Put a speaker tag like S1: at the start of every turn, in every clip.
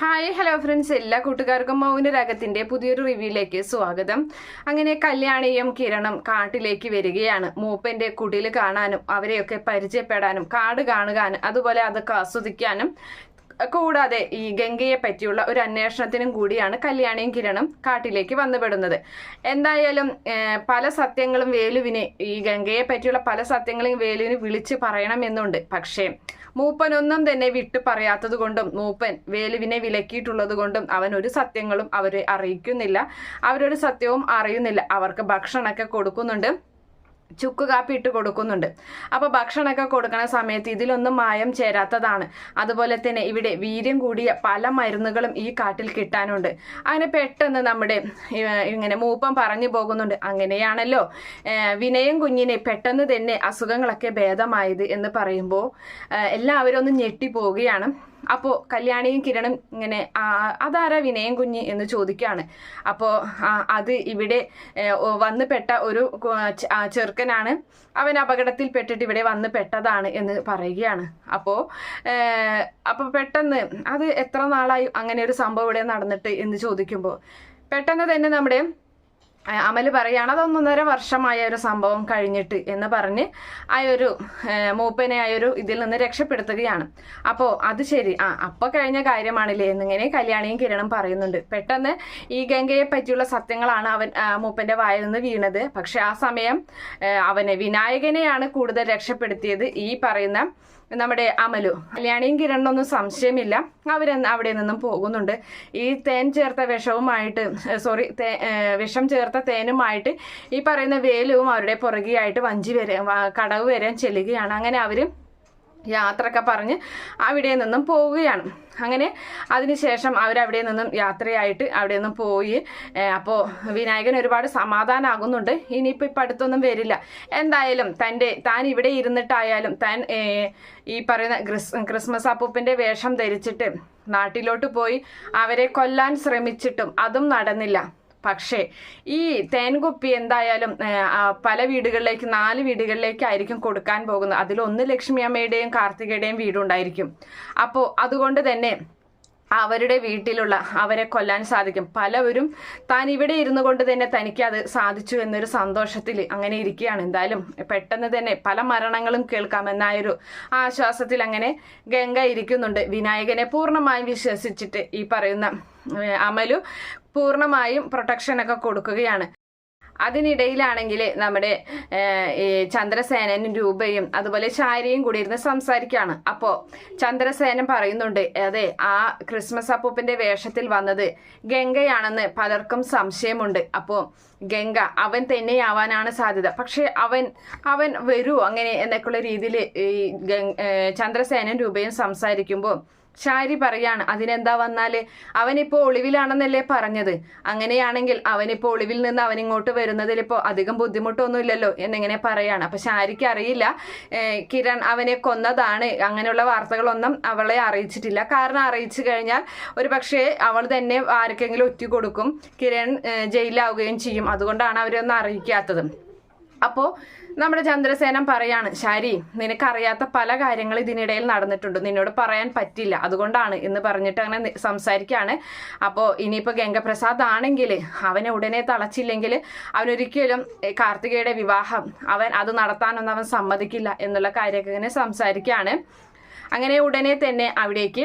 S1: Hi hello friends എല്ലാ കൂട്ടുകാർക്കും മൗനരാഗത്തിന്റെ പുതിയൊരു റിവ്യൂയിലേക്ക് സ്വാഗതം. അങ്ങനെ കല്യാണിയും കിരണും കാട്ടിലേക്ക് വരികയാണ്. മൂപ്പന്റെ കുടിൽ കാണാനും അവരെയൊക്കെ പരിചയപ്പെടാനും കാട് കാണുകാനും അതുപോലെ അതൊക്കെ ആസ്വദിക്കാനും കൂടാതെ ഈ ഗംഗയെ പറ്റിയുള്ള ഒരു അന്വേഷണത്തിനും കൂടിയാണ് കല്യാണിയും കിരണും കാട്ടിലേക്ക് വന്നുപെടുന്നത്. എന്തായാലും പല സത്യങ്ങളും വേലുവിനെ ഈ ഗംഗയെ പറ്റിയുള്ള പല സത്യങ്ങളും വേലുവിന് വിളിച്ച് പറയണമെന്നുണ്ട് പക്ഷേ മൂപ്പനൊന്നും തന്നെ വിട്ടു പറയാത്തത് കൊണ്ടും മൂപ്പൻ വേലുവിനെ വിലക്കിയിട്ടുള്ളത് കൊണ്ടും അവൻ ഒരു സത്യങ്ങളും അവരെ അറിയിക്കുന്നില്ല. അവരൊരു സത്യവും അറിയുന്നില്ല. അവർക്ക് ഭക്ഷണമൊക്കെ കൊടുക്കുന്നുണ്ട്. ചുക്ക് കാപ്പി ഇട്ട് കൊടുക്കുന്നുണ്ട്. അപ്പോൾ ഭക്ഷണമൊക്കെ കൊടുക്കുന്ന സമയത്ത് ഇതിലൊന്നും മായം ചേരാത്തതാണ്. അതുപോലെ തന്നെ ഇവിടെ വീര്യം കൂടിയ പല മരുന്നുകളും ഈ കാട്ടിൽ കിട്ടാനുണ്ട്. അങ്ങനെ പെട്ടെന്ന് നമ്മുടെ ഇങ്ങനെ മൂപ്പം പറഞ്ഞു പോകുന്നുണ്ട്. അങ്ങനെയാണല്ലോ. വിനയം കുഞ്ഞിനെ പെട്ടെന്ന് തന്നെ അസുഖങ്ങളൊക്കെ ഭേദമായത് എന്ന് പറയുമ്പോൾ എല്ലാവരും ഒന്ന് ഞെട്ടിപ്പോവുകയാണ്. അപ്പോൾ കല്യാണിയും കിരണും ഇങ്ങനെ "ആ, അതാരാ വിനയം കുഞ്ഞ് എന്ന് ചോദിക്കുകയാണ് അപ്പോൾ അത് ഇവിടെ വന്നുപെട്ട വന്ന് പെട്ട ഒരു ചെറുക്കനാണ്. അവൻ അപകടത്തിൽ പെട്ടിട്ട് ഇവിടെ വന്ന് പെട്ടതാണ് എന്ന് പറയുകയാണ്. അപ്പോൾ അപ്പോൾ പെട്ടെന്ന് അത് എത്ര നാളായി അങ്ങനെ ഒരു സംഭവം ഇവിടെ നടന്നിട്ട് എന്ന് ചോദിക്കുമ്പോൾ പെട്ടെന്ന് തന്നെ നമ്മുടെ ആ, അമൽ പറയാണ് അത് ഒന്നൊന്നര വർഷമായ ഒരു സംഭവം കഴിഞ്ഞിട്ട് എന്ന് പറഞ്ഞ് ആ ഒരു മൂപ്പനെ ആ ഒരു ഇതിൽ നിന്ന് രക്ഷപ്പെടുത്തുകയാണ്. അപ്പോൾ അത് ശരി ആ അപ്പോൾ കഴിഞ്ഞ കാര്യമാണല്ലേ എന്നിങ്ങനെ കല്യാണിയും കിരണും പറയുന്നുണ്ട്. പെട്ടെന്ന് ഈ ഗംഗയെ പറ്റിയുള്ള സത്യങ്ങളാണ് അവൻ മൂപ്പന്റെ വായിൽ നിന്ന് വീണത്. പക്ഷെ ആ സമയം അവനെ വിനായകനെയാണ് കൂടുതൽ രക്ഷപ്പെടുത്തിയത്. ഈ പറയുന്ന നമ്മുടെ അമലു. കല്യാണിയും കിരണൊന്നും സംശയമില്ല. അവർ അവിടെ നിന്നും പോകുന്നുണ്ട്. ഈ തേൻ ചേർത്ത വിഷവുമായിട്ട് സോറി വിഷം ചേർത്ത തേനുമായിട്ട് ഈ പറയുന്ന വേലുവും അവരുടെ പുറകെയായിട്ട് വഞ്ചി വരെ കടവ് വരെ ചെല്ലുകയാണ്. അങ്ങനെ അവർ യാത്രയൊക്കെ പറഞ്ഞ് അവിടെ നിന്നും പോവുകയാണ്. അങ്ങനെ അതിനുശേഷം അവരവിടെ നിന്നും യാത്രയായിട്ട് അവിടെ നിന്നും പോയി. അപ്പോൾ വിനായകൻ ഒരുപാട് സമാധാനമാകുന്നുണ്ട് ഇനിയിപ്പോൾ ഇപ്പം അടുത്തൊന്നും വരില്ല. എന്തായാലും തന്റെ താൻ ഇവിടെ ഇരുന്നിട്ടായാലും താൻ ഈ പറയുന്ന ക്രിസ് ക്രിസ്മസ് അപ്പൂപ്പിന്റെ വേഷം ധരിച്ചിട്ട് നാട്ടിലോട്ട് പോയി അവരെ കൊല്ലാൻ ശ്രമിച്ചിട്ടും അതും നടന്നില്ല. പക്ഷേ ഈ തേൻകുപ്പി എന്തായാലും പല വീടുകളിലേക്ക് നാല് വീടുകളിലേക്കായിരിക്കും കൊടുക്കാൻ പോകുന്നത്. അതിലൊന്ന് ലക്ഷ്മി അമ്മയുടെയും കാർത്തികയുടെയും വീടുണ്ടായിരിക്കും. അപ്പോൾ അതുകൊണ്ട് തന്നെ അവരുടെ വീട്ടിലുള്ള അവരെ കൊല്ലാൻ സാധിക്കും. പലവരും താൻ ഇവിടെ ഇരുന്നു കൊണ്ട് തന്നെ തനിക്ക് അത് സാധിച്ചു എന്നൊരു സന്തോഷത്തിൽ അങ്ങനെ ഇരിക്കുകയാണ്. എന്തായാലും പെട്ടെന്ന് തന്നെ പല മരണങ്ങളും കേൾക്കാം കേൾക്കാമെന്നായൊരു ആശ്വാസത്തിൽ അങ്ങനെ ഗംഗ ഇരിക്കുന്നുണ്ട്. വിനായകനെ പൂർണമായും വിശ്വസിച്ചിട്ട് ഈ പറയുന്ന അമലു പൂർണമായും പ്രൊട്ടക്ഷനൊക്കെ കൊടുക്കുകയാണ്. അതിനിടയിലാണെങ്കിൽ നമ്മുടെ ഈ ചന്ദ്രസേനനും രൂപയും അതുപോലെ ശാരിയും കൂടി ഇരുന്ന് സംസാരിക്കുകയാണ് അപ്പോൾ ചന്ദ്രസേനൻ പറയുന്നുണ്ട് അതെ ആ ക്രിസ്മസ് അപ്പൂപ്പിന്റെ വേഷത്തിൽ വന്നത് ഗംഗയാണെന്ന് പലർക്കും സംശയമുണ്ട്. അപ്പോൾ ഗംഗ അവൻ തന്നെയാവാനാണ് സാധ്യത. പക്ഷേ അവൻ അവൻ വരൂ അങ്ങനെ എന്നൊക്കെയുള്ള രീതിയിൽ ഈ ചന്ദ്രസേനൻ രൂപയും സംസാരിക്കുമ്പോൾ ഷാരി പറയാണ് അതിനെന്താ വന്നാൽ? അവനിപ്പോ ഒളിവിലാണെന്നല്ലേ പറഞ്ഞത്. അങ്ങനെയാണെങ്കിൽ അവനിപ്പോ ഒളിവിൽ നിന്ന് അവനിങ്ങോട്ട് വരുന്നതിൽ ഇപ്പോ അധികം ബുദ്ധിമുട്ടൊന്നുമില്ലല്ലോ എന്നിങ്ങനെ പറയാണ്. അപ്പൊ ശാരിക്ക് അറിയില്ല കിരൺ അവനെ കൊന്നതാണ്. അങ്ങനെയുള്ള വാർത്തകളൊന്നും അവളെ അറിയിച്ചിട്ടില്ല. കാരണം അറിയിച്ചു കഴിഞ്ഞാൽ ഒരു പക്ഷേ അവൾ തന്നെ ആർക്കെങ്കിലും ഒറ്റ കൊടുക്കും. കിരൺ ജയിലാവുകയും ചെയ്യും. അതുകൊണ്ടാണ് അവരൊന്നും അറിയിക്കാത്തത്. അപ്പോൾ നമ്മുടെ ചന്ദ്രസേനൻ പറയാണ് ശരി നിനക്കറിയാത്ത പല കാര്യങ്ങൾ ഇതിനിടയിൽ നടന്നിട്ടുണ്ട്. നിന്നോട് പറയാൻ പറ്റില്ല. അതുകൊണ്ടാണ് എന്ന് പറഞ്ഞിട്ട് അങ്ങനെ സംസാരിക്കുകയാണ് അപ്പോൾ ഇനിയിപ്പോൾ ഗംഗപ്രസാദ് ആണെങ്കിൽ അവനെ ഉടനെ തളച്ചില്ലെങ്കിൽ അവനൊരിക്കലും കാർത്തികയുടെ വിവാഹം അവൻ അത് നടത്താനൊന്നും അവൻ സമ്മതിക്കില്ല എന്നുള്ള കാര്യമൊക്കെ ഇങ്ങനെ സംസാരിക്കുകയാണ് അങ്ങനെ ഉടനെ തന്നെ അവിടേക്ക്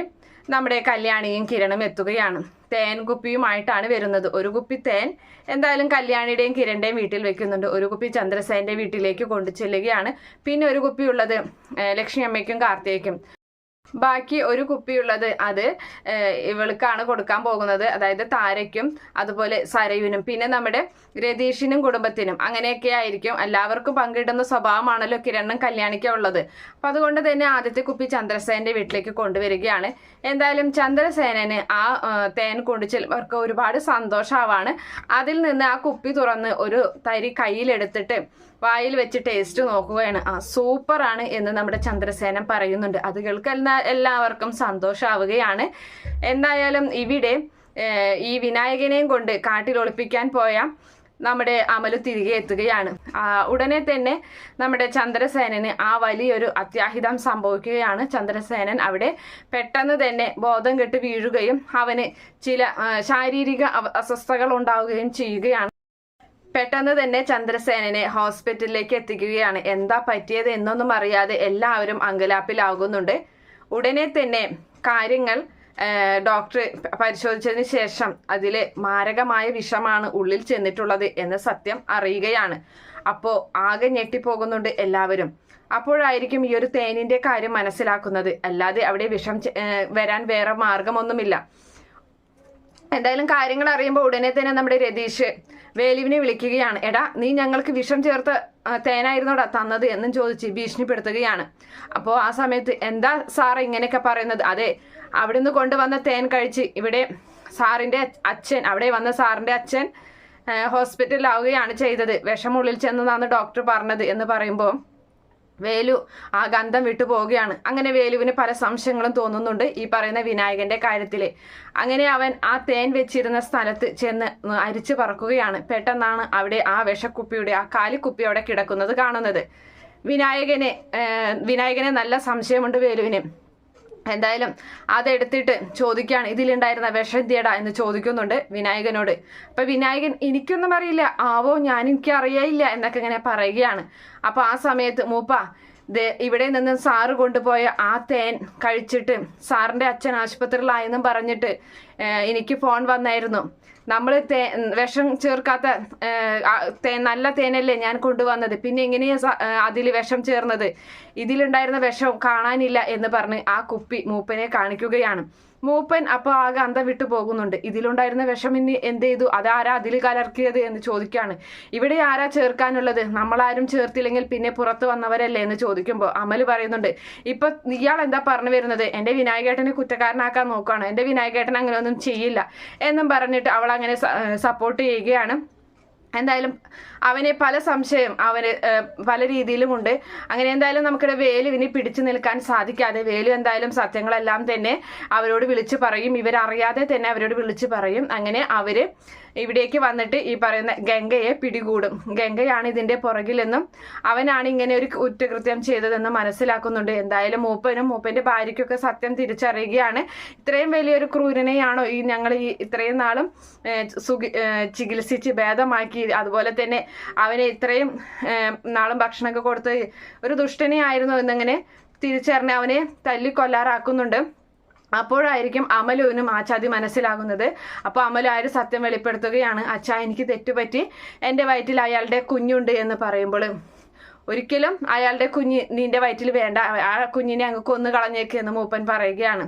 S1: നമ്മുടെ കല്യാണിയും കിരണും എത്തുകയാണ്. തേൻ കുപ്പിയുമായിട്ടാണ് വരുന്നത്. ഒരു കുപ്പി തേൻ എന്തായാലും കല്യാണിയുടെയും കിരണിന്റെയും വീട്ടിൽ വെക്കുന്നുണ്ട്. ഒരു കുപ്പി ചന്ദ്രസേന്റെ വീട്ടിലേക്ക് കൊണ്ടു ചെല്ലുകയാണ് പിന്നെ ഒരു കുപ്പി ഉള്ളത് ലക്ഷ്മിയമ്മയ്ക്കും കാർത്തികയ്ക്കും. ബാക്കി ഒരു കുപ്പിയുള്ളത് അത് ഇവൾക്കാണ് കൊടുക്കാൻ പോകുന്നത്. അതായത് താരയ്ക്കും അതുപോലെ സരയുവിനും പിന്നെ നമ്മുടെ രതീഷിനും കുടുംബത്തിനും. അങ്ങനെയൊക്കെ ആയിരിക്കും എല്ലാവർക്കും പങ്കിടുന്ന സ്വഭാവമാണല്ലോ കിരണ്ണം കല്യാണിക്ക ഉള്ളത്. അപ്പൊ അതുകൊണ്ട് തന്നെ ആദ്യത്തെ കുപ്പി ചന്ദ്രസേനന്റെ വീട്ടിലേക്ക് കൊണ്ടുവരികയാണ്. എന്തായാലും ചന്ദ്രസേനന് ആ തേൻ കൊണ്ടു ചെല്ലുമ്പോൾ ഒരുപാട് സന്തോഷമാവാണ് അതിൽ നിന്ന് ആ കുപ്പി തുറന്ന് ഒരു തരി കയ്യിലെടുത്തിട്ട് വായിൽ വെച്ച് ടേസ്റ്റ് നോക്കുകയാണ്. ആ സൂപ്പറാണ് എന്ന് നമ്മുടെ ചന്ദ്രസേനൻ പറയുന്നുണ്ട്. അത് കേൾക്കുന്ന എല്ലാവർക്കും സന്തോഷമാവുകയാണ് എന്തായാലും ഇവിടെ ഈ വിനായകനെയും കൊണ്ട് കാട്ടിൽ ഒളിപ്പിക്കാൻ പോയ നമ്മുടെ അമലു തിരികെ എത്തുകയാണ്. ഉടനെ തന്നെ നമ്മുടെ ചന്ദ്രസേനന് ആ വലിയൊരു അത്യാഹിതം സംഭവിക്കുകയാണ്. ചന്ദ്രസേനൻ അവിടെ പെട്ടെന്ന് തന്നെ ബോധം കെട്ട് വീഴുകയും അവന് ചില ശാരീരിക അസ്വസ്ഥകൾ ഉണ്ടാവുകയും ചെയ്യുകയാണ്. പെട്ടെന്ന് തന്നെ ചന്ദ്രസേനനെ ഹോസ്പിറ്റലിലേക്ക് എത്തിക്കുകയാണ്. എന്താ പറ്റിയത് എന്നൊന്നും അറിയാതെ എല്ലാവരും അങ്കലാപ്പിലാകുന്നുണ്ട്. ഉടനെ തന്നെ കാര്യങ്ങൾ ഡോക്ടർ പരിശോധിച്ചതിന് ശേഷം അതിൽ മാരകമായ വിഷമാണ് ഉള്ളിൽ ചെന്നിട്ടുള്ളത് എന്ന സത്യം അറിയുകയാണ്. അപ്പോൾ ആകെ ഞെട്ടിപ്പോകുന്നുണ്ട് എല്ലാവരും. അപ്പോഴായിരിക്കും ഈ ഒരു തേനിന്റെ കാര്യം മനസ്സിലാക്കുന്നത്. അല്ലാതെ അവിടെ വിഷം വരാൻ വേറെ മാർഗമൊന്നുമില്ല. എന്തായാലും കാര്യങ്ങൾ അറിയുമ്പോൾ ഉടനെ തന്നെ നമ്മുടെ രതീഷ് വേലുവിനെ വിളിക്കുകയാണ്. എടാ നീ ഞങ്ങൾക്ക് വിഷം ചേർത്ത് തേനായിരുന്നോടാ തന്നത് എന്നും ചോദിച്ച് ഭീഷണിപ്പെടുത്തുകയാണ്. അപ്പോൾ ആ സമയത്ത് എന്താ സാർ ഇങ്ങനെയൊക്കെ പറയുന്നത്? അതെ അവിടുന്ന് കൊണ്ടുവന്ന തേൻ കഴിച്ച് ഇവിടെ സാറിന്റെ അച്ഛൻ അവിടെ വന്ന സാറിന്റെ അച്ഛൻ ഹോസ്പിറ്റലിലാവുകയാണ് ചെയ്തത്. വിഷമുള്ളിൽ ചെന്നതാണ് ഡോക്ടർ പറഞ്ഞത് എന്ന് പറയുമ്പോൾ വേലു ആ ഗന്ധം വിട്ടു പോവുകയാണ്. അങ്ങനെ വേലുവിന് പല സംശയങ്ങളും തോന്നുന്നുണ്ട് ഈ പറയുന്ന വിനായകന്റെ കാര്യത്തിൽ അങ്ങനെ അവൻ ആ തേൻ വെച്ചിരുന്ന സ്ഥലത്ത് ചെന്ന് അരിച്ചു പറക്കുകയാണ്. പെട്ടെന്നാണ് അവിടെ ആ വിഷക്കുപ്പിയുടെ ആ കാലിക്കുപ്പി അവിടെ കിടക്കുന്നത് കാണുന്നത്. വിനായകനെ വിനായകനെ നല്ല സംശയമുണ്ട് വേലുവിന്. എന്തായാലും അതെടുത്തിട്ട് ചോദിക്കുകയാണ് ഇതിലുണ്ടായിരുന്ന വിഷദ്യട എന്ന് ചോദിക്കുന്നുണ്ട് വിനായകനോട്. അപ്പൊ വിനായകൻ എനിക്കൊന്നും അറിയില്ല. ആവോ ഞാൻ എനിക്ക് അറിയയില്ല എന്നൊക്കെ ഇങ്ങനെ പറയുകയാണ്. അപ്പോൾ ആ സമയത്ത് മൂപ്പ ഇവിടെ നിന്ന് സാറ് കൊണ്ടുപോയ ആ തേൻ കഴിച്ചിട്ട് സാറിന്റെ അച്ഛൻ ആശുപത്രിയിലായെന്നും പറഞ്ഞിട്ട് എനിക്ക് ഫോൺ വന്നായിരുന്നു. നമ്മൾ തേ വിഷം ചേർക്കാത്ത നല്ല തേനല്ലേ ഞാൻ കൊണ്ടുവന്നത്. പിന്നെ എങ്ങനെയാ അതിൽ വിഷം ചേർന്നത്? ഇതിലുണ്ടായിരുന്ന വിഷം കാണാനില്ല എന്ന് പറഞ്ഞ് ആ കുപ്പി മൂപ്പനെ കാണിക്കുകയാണ്. മൂപ്പൻ അപ്പോൾ ആകെ അന്ത വിട്ടു പോകുന്നുണ്ട്. ഇതിലുണ്ടായിരുന്ന വിഷം ഇനി എന്ത് ചെയ്തു? അതാരാ അതിൽ കലർക്കിയത് എന്ന് ചോദിക്കുകയാണ്. ഇവിടെ ആരാ ചേർക്കാനുള്ളത്? നമ്മളാരും ചേർത്തില്ലെങ്കിൽ പിന്നെ പുറത്ത് വന്നവരല്ലേ എന്ന് ചോദിക്കുമ്പോൾ അമൽ പറയുന്നുണ്ട്. ഇപ്പൊ ഇയാൾ എന്താ പറഞ്ഞു വരുന്നത്? എന്റെ വിനായകേട്ടനെ കുറ്റക്കാരനാക്കാൻ നോക്കുകയാണ്. എന്റെ വിനായകേട്ടൻ അങ്ങനെ ഒന്നും ചെയ്യില്ല. എന്നും പറഞ്ഞിട്ട് അവൾ അങ്ങനെ സപ്പോർട്ട് ചെയ്യുകയാണ്. എന്തായാലും അവനെ പല സംശയം അവന് പല രീതിയിലുമുണ്ട്. അങ്ങനെ എന്തായാലും നമുക്കിടെ വേലുവിനെ പിടിച്ചു നിൽക്കാൻ സാധിക്കാതെ വേലു എന്തായാലും സത്യങ്ങളെല്ലാം തന്നെ അവരോട് വിളിച്ചു പറയും. ഇവരറിയാതെ തന്നെ അവരോട് വിളിച്ചു പറയും. അങ്ങനെ അവർ ഇവിടേക്ക് വന്നിട്ട് ഈ പറയുന്ന ഗംഗയെ പിടികൂടും. ഗംഗയാണ് ഇതിന്റെ പുറകിലെന്നും അവനാണ് ഇങ്ങനെ ഒരു കുറ്റകൃത്യം ചെയ്തതെന്ന് മനസ്സിലാക്കുന്നുണ്ട്. എന്തായാലും മൂപ്പനും മൂപ്പന്റെ ഭാര്യയ്ക്കൊക്കെ സത്യം തിരിച്ചറിയുകയാണ്. ഇത്രയും വലിയൊരു ക്രൂരനെയാണോ ഈ ഞങ്ങൾ ഈ ഇത്രയും നാളും ചികിത്സിച്ച് ഭേദമാക്കി? അതുപോലെ തന്നെ അവനെ ഇത്രയും നാളും ഭക്ഷണമൊക്കെ കൊടുത്ത് ഒരു ദുഷ്ടനെ ആയിരുന്നു എന്നിങ്ങനെ തിരിച്ചറിഞ്ഞ് അവനെ തല്ലിക്കൊല്ലാറാക്കുന്നുണ്ട്. അപ്പോഴായിരിക്കും അമലുവിനും ആച്ചാതി ചതി മനസ്സിലാകുന്നത്. അപ്പോൾ അമലു ആര് സത്യം വെളിപ്പെടുത്തുകയാണ്. അച്ഛാ എനിക്ക് തെറ്റുപറ്റി. എന്റെ വയറ്റിൽ അയാളുടെ കുഞ്ഞുണ്ട് എന്ന് പറയുമ്പോൾ ഒരിക്കലും അയാളുടെ കുഞ്ഞ് നിന്റെ വയറ്റിൽ വേണ്ട. ആ കുഞ്ഞിനെ അങ്ങ് കൊന്നു കളഞ്ഞേക്ക് എന്ന് മൂപ്പൻ പറയുകയാണ്.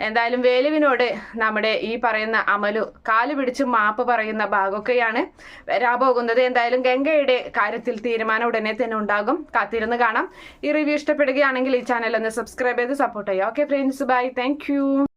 S1: എന്തായാലും വേലുവിനോട് നമ്മുടെ ഈ പറയുന്ന അമലു കാൽ പിടിച്ച് മാപ്പ് പറയുന്ന ഭാഗമൊക്കെയാണ് വരാൻ പോകുന്നത് എന്തായാലും ഗംഗയുടെ കാര്യത്തിൽ തീരുമാനം ഉടനെ തന്നെ ഉണ്ടാകും. കാത്തിരുന്ന് കാണാം. ഈ റിവ്യൂ ഇഷ്ടപ്പെടുകയാണെങ്കിൽ ഈ ചാനൽ ഒന്ന് സബ്സ്ക്രൈബ് ചെയ്ത് സപ്പോർട്ട് ചെയ്യാം ഓക്കെ ഫ്രണ്ട്സ് ബൈ താങ്ക്